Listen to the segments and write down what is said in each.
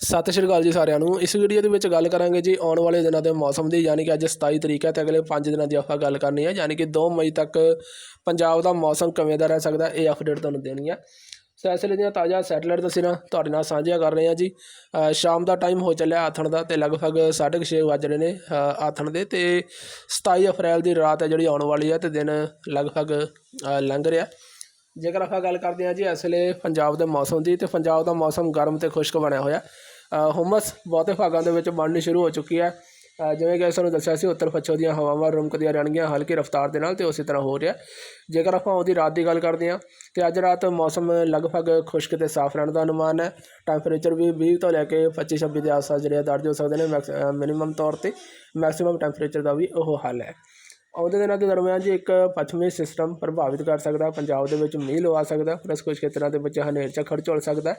ਸਤਿ ਸ਼੍ਰੀ ਅਕਾਲ ਜੀ ਸਾਰਿਆਂ ਨੂੰ। ਇਸ ਵੀਡੀਓ ਦੇ ਵਿੱਚ ਗੱਲ ਕਰਾਂਗੇ ਜੀ ਆਉਣ ਵਾਲੇ ਦਿਨਾਂ ਦੇ ਮੌਸਮ ਦੀ, ਯਾਨੀ ਕਿ ਅੱਜ 27 ਤਰੀਕ ਹੈ ਤੇ ਅਗਲੇ 5 ਦਿਨਾਂ ਦੀ ਆਪਾਂ ਗੱਲ ਕਰਨੀ ਹੈ, ਯਾਨੀ ਕਿ 2 ਮਈ ਤੱਕ ਪੰਜਾਬ ਦਾ ਮੌਸਮ ਕਿਵੇਂ ਦਾ ਰਹਿ ਸਕਦਾ, ਇਹ ਅਪਡੇਟ ਤੁਹਾਨੂੰ ਦੇਣੀ ਹੈ। ਸੋ ਇਸ ਲਈ ਦੀਆਂ ਤਾਜ਼ਾ ਸੈਟਲਾਈਟ ਤਸਵੀਰਾਂ ਤੁਹਾਡੇ ਨਾਲ ਸਾਂਝੀਆਂ ਕਰ ਰਹੇ ਹਾਂ ਜੀ। ਸ਼ਾਮ ਦਾ ਟਾਈਮ ਹੋ ਚੱਲਿਆ ਆਥਣ ਦਾ ਤੇ ਲਗਭਗ 6:30 ਵੱਜ ਰਹੇ ਨੇ ਆਥਣ ਦੇ ਤੇ 27 ਅਪ੍ਰੈਲ ਦੀ ਰਾਤ ਹੈ ਜਿਹੜੀ ਆਉਣ ਵਾਲੀ ਹੈ ਤੇ ਦਿਨ ਲਗਭਗ ਲੰਘ ਰਿਹਾ। ਜੇਕਰ ਆਪਾਂ ਗੱਲ ਕਰਦੇ ਹਾਂ ਜੀ ਇਸ ਵੇਲੇ ਪੰਜਾਬ ਦੇ ਮੌਸਮ ਦੀ ਤੇ ਪੰਜਾਬ ਦਾ ਮੌਸਮ ਗਰਮ ਤੇ ਖੁਸ਼ਕ ਬਣਿਆ ਹੋਇਆ। ਅ, ਹੁਮਸ ਬਹੁਤੇ ਭਾਗਾਂ ਦੇ ਵਿੱਚ ਬਣਨੀ ਸ਼ੁਰੂ ਹੋ ਚੁੱਕੀ ਹੈ। ਜਿਵੇਂ ਕਿ ਸਾਨੂੰ ਦੱਸਿਆ ਸੀ ਉੱਤਰ ਪੱਛਮ ਦੀਆਂ ਹਵਾਵਾਂ ਰੁਮਕਦੀਆਂ ਰਹਿਣਗੀਆਂ ਹਲਕੀ ਰਫ਼ਤਾਰ ਦੇ ਨਾਲ ਤੇ ਉਸੇ ਤਰ੍ਹਾਂ ਹੋ ਰਿਹਾ। ਜੇਕਰ ਆਪਾਂ ਉਹਦੀ ਰਾਤ ਦੀ ਗੱਲ ਕਰਦੇ ਹਾਂ ਤੇ ਅੱਜ ਰਾਤ ਮੌਸਮ ਲਗਭਗ ਖੁਸ਼ਕ ਤੇ ਸਾਫ਼ ਰਹਿਣ ਦਾ ਅਨੁਮਾਨ ਹੈ। ਟੈਂਪਰੇਚਰ ਵੀ 20 ਤੋਂ ਲੈ ਕੇ 25 26 ਦੇ ਆਸ-ਪਾਸ ਜਿਹੜੇ ਆ ਦਰਜ ਹੋ ਸਕਦੇ ਨੇ ਮਿਨੀਮਮ ਤੌਰ ਤੇ ਮੈਕਸਿਮਮ ਟੈਂਪਰੇਚਰ ਦਾ ਵੀ ਉਹ ਹਾਲ ਹੈ। ਆਉਂਦੇ ਦਿਨਾਂ ਦੇ ਦਰਮਿਆਨ ਜੀ ਇੱਕ ਪੱਛਮੀ ਸਿਸਟਮ ਪ੍ਰਭਾਵਿਤ ਕਰ ਸਕਦਾ, ਪੰਜਾਬ ਦੇ ਵਿੱਚ ਮੀਂਹ ਲਵਾ ਸਕਦਾ ਪਲੱਸ ਕੁਝ ਖੇਤਰਾਂ ਦੇ ਵਿੱਚ ਹਨੇਰ ਝੱਖੜ ਝੁੱਲ ਸਕਦਾ,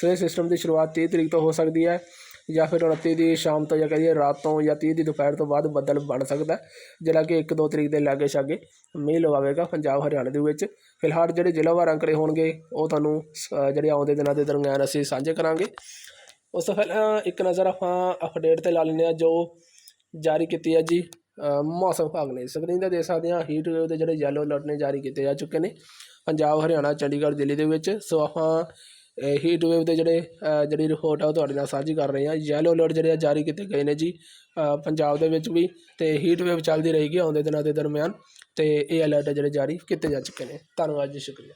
ਸੋ ਇਹ ਸਿਸਟਮ ਦੀ ਸ਼ੁਰੂਆਤ 30 ਤਰੀਕ ਤੋਂ ਹੋ ਸਕਦੀ ਹੈ ਜਾਂ ਫਿਰ 29 ਦੀ ਸ਼ਾਮ ਤੋਂ ਜਾਂ ਕਹੀਏ ਰਾਤ ਤੋਂ ਜਾਂ 30 ਦੀ ਦੁਪਹਿਰ ਤੋਂ ਬਾਅਦ ਬੱਦਲ ਬਣ ਸਕਦਾ, ਜਿਹੜਾ ਕਿ 1-2 ਤਰੀਕ ਦੇ ਲਾਗੇ ਛਾਗੇ ਮੀਂਹ ਲਵਾਵੇਗਾ ਪੰਜਾਬ ਹਰਿਆਣਾ ਦੇ ਵਿੱਚ। ਫਿਲਹਾਲ ਜਿਹੜੇ ਜ਼ਿਲ੍ਹਾਵਾਰ ਅੰਕੜੇ ਹੋਣਗੇ, ਉਹ ਤੁਹਾਨੂੰ ਸ- ਜਿਹੜੇ ਆਉਂਦੇ ਦਿਨਾਂ ਦੇ ਦਰਮਿਆਨ ਅਸੀਂ ਸਾਂਝੇ ਕਰਾਂਗੇ। ਉਸ ਤੋਂ ਪਹਿਲਾਂ ਇੱਕ ਨਜ਼ਰ ਆਪਾਂ ਅਪਡੇਟ ਤੇ ਲਾ ਲੈਂਦੇ ਹਾਂ ਜੋ ਜਾਰੀ ਕੀਤੀ ਹੈ ਜੀ। ਮੌਸਮ ਵਿਭਾਗ ਨੇ ਸਕਰੀਨ ਤੇ ਦੇਖ ਸਕਦੇ ਹਾਂ ਹੀਟ ਵੇਵ ਦੇ ਜਿਹੜੇ ਯੈਲੋ ਅਲਰਟ ਨੇ ਜਾਰੀ ਕੀਤੇ ਜਾ ਚੁੱਕੇ ਨੇ। ਪੰਜਾਬ, ਹਰਿਆਣਾ, ਚੰਡੀਗੜ੍ਹ, ਦਿੱਲੀ ਦੇ ਵਿੱਚ ਸੋ ਆਪਾਂ ਹੀਟ ਵੇਵ ਦੇ ਜਿਹੜੇ ਜਿਹੜੀ ਰਿਪੋਰਟ ਆ ਉਹ ਤੁਹਾਡੇ ਨਾਲ ਸਾਂਝੀ ਕਰ ਰਹੇ ਹਾਂ। ਯੈਲੋ ਅਲਰਟ ਜਿਹੜੇ ਆ ਜਾਰੀ ਕੀਤੇ ਗਏ ਨੇ ਜੀ ਪੰਜਾਬ ਦੇ ਵਿੱਚ ਵੀ ਤੇ ਹੀਟ ਵੇਵ ਚੱਲਦੀ ਰਹੇਗੀ ਆਉਂਦੇ ਦਿਨਾਂ ਦੇ ਦਰਮਿਆਨ ਤੇ ਇਹ ਅਲਰਟ ਜਿਹੜੇ ਜਾਰੀ ਕੀਤੇ ਜਾ ਚੁੱਕੇ ਨੇ। ਧੰਨਵਾਦ ਜੀ, ਸ਼ੁਕਰੀਆ।